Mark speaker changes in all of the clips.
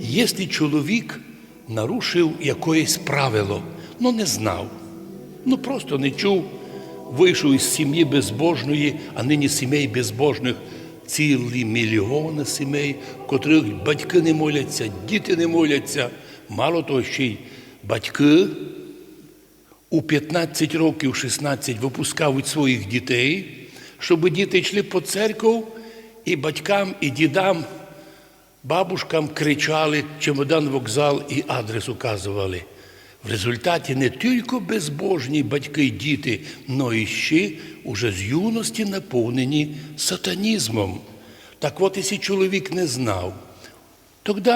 Speaker 1: якщо чоловік нарушив якоїсь правило, ну не знав, ну просто не чув, вийшов із сім'ї безбожної, а нині сімей безбожних цілі мільйони сімей, котрих батьки не моляться, діти не моляться. Мало того, ще й батьки у 15 років, 16 випускають своїх дітей, щоб діти йшли по церкву і батькам, і дідам, бабушкам кричали, чемодан вокзал і адрес указували. В результаті не тільки безбожні батьки й діти, но і ще уже з юності наповнені сатанізмом. Так от, якщо чоловік не знав, тоді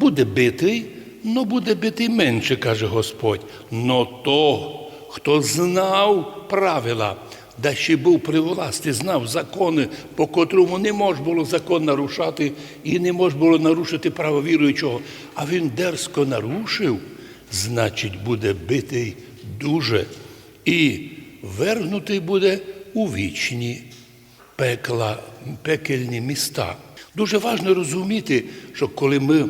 Speaker 1: буде битий, но буде битий менше, каже Господь. Но то, хто знав правила, да ще був при власті, знав закони, по котрому не можна було закон нарушати і не можна було нарушити право віруючого, а він дерзко нарушив, значить, буде битий дуже і вернутий буде у вічні пекла, пекельні міста. Дуже важливо розуміти, що коли ми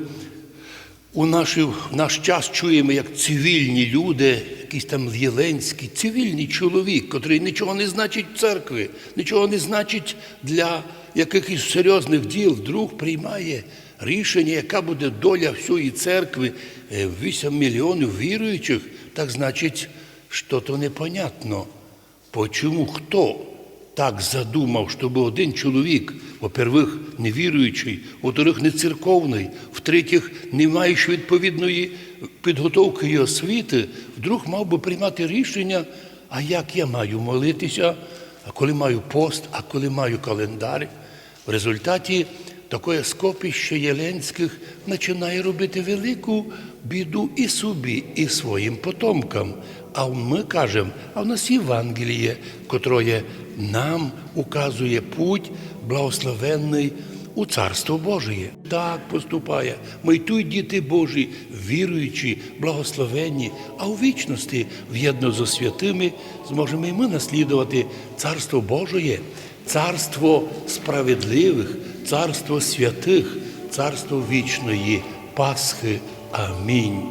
Speaker 1: у наш, наш час чуємо, як цивільні люди, якийсь там Єленський, цивільний чоловік, котрий нічого не значить в церкві, нічого не значить для якихось серйозних діл, вдруг приймає рішення, яка буде доля всієї церкви, е, 8 мільйонів віруючих, так значить, що то непонятно. Почому хто так задумав, щоб один чоловік, во-первых, невіруючий, во-вторых, не церковний, в-третіх, не маючи відповідної підготовки і освіти, вдруг мав би приймати рішення, а як я маю молитися, а коли маю пост, а коли маю календар. В результаті таке скопище Єленських починає робити велику біду і собі, і своїм потомкам. А ми кажемо, а в нас Євангеліє, котроє нам указує путь благословенний у Царство Божє. Так поступає. Ми й тут діти Божі, віруючі, благословенні, а у вічності, в'єдно зо святими, зможемо і ми наслідувати Царство Божє, царство справедливих, царство святих, царство вічної Пасхи. Амінь.